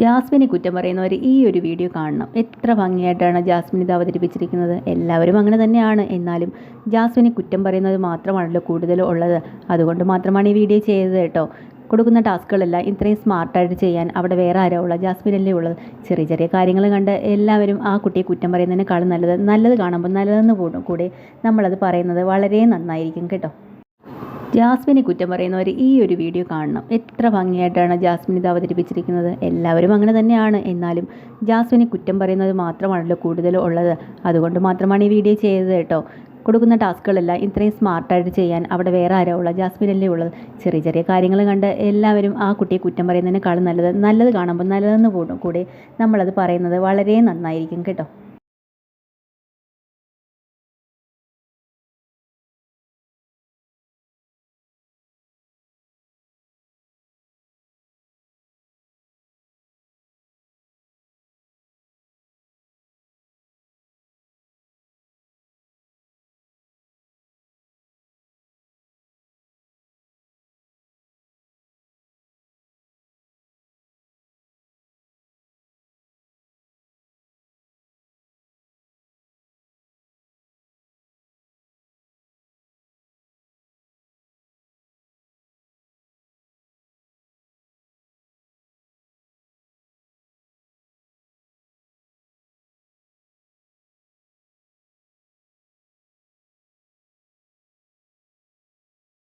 ജാസ്മിനെ കുറ്റം പറയുന്നവർ ഈ ഒരു വീഡിയോ കാണണം. എത്ര ഭംഗിയായിട്ടാണ് ജാസ്മിൻ ഇത് അവതരിപ്പിച്ചിരിക്കുന്നത്. എല്ലാവരും അങ്ങനെ തന്നെയാണ്. എന്നാലും ജാസ്മിനെ കുറ്റം പറയുന്നത് മാത്രമാണല്ലോ കൂടുതൽ ഉള്ളത്. അതുകൊണ്ട് മാത്രമാണ് ഈ വീഡിയോ ചെയ്തത് കേട്ടോ. കൊടുക്കുന്ന ടാസ്കുകളെല്ലാം ഇത്രയും സ്മാർട്ടായിട്ട് ചെയ്യാൻ അവിടെ വേറെ ആരോ ഉള്ളത്? ജാസ്മിനല്ലേ ഉള്ളത്. ചെറിയ ചെറിയ കാര്യങ്ങൾ കണ്ട് എല്ലാവരും ആ കുട്ടിയെ കുറ്റം പറയുന്നതിനേക്കാളും നല്ലത് നല്ലത് കാണുമ്പോൾ നല്ലതെന്ന് കൂടും നമ്മളത് പറയുന്നത് വളരെ നന്നായിരിക്കും കേട്ടോ. ജാസ്മിനെ കുറ്റം പറയുന്നവർ ഈ ഒരു വീഡിയോ കാണണം. എത്ര ഭംഗിയായിട്ടാണ് ജാസ്മിൻ ഇത് അവതരിപ്പിച്ചിരിക്കുന്നത്. എല്ലാവരും അങ്ങനെ തന്നെയാണ്. എന്നാലും ജാസ്മിനെ കുറ്റം പറയുന്നത് മാത്രമാണല്ലോ കൂടുതൽ ഉള്ളത്. അതുകൊണ്ട് മാത്രമാണ് ഈ വീഡിയോ ചെയ്തത് കേട്ടോ. കൊടുക്കുന്ന ടാസ്കുകളെല്ലാം ഇത്രയും സ്മാർട്ടായിട്ട് ചെയ്യാൻ അവിടെ വേറെ ആരോ ഉള്ളത്? ജാസ്മിനല്ലേ ഉള്ളത്. ചെറിയ ചെറിയ കാര്യങ്ങൾ കണ്ട് എല്ലാവരും ആ കുട്ടിയെ കുറ്റം പറയുന്നതിനേക്കാളും നല്ലത് നല്ലത് കാണുമ്പോൾ നല്ലതെന്ന് കൂടും നമ്മളത് പറയുന്നത് വളരെ നന്നായിരിക്കും കേട്ടോ.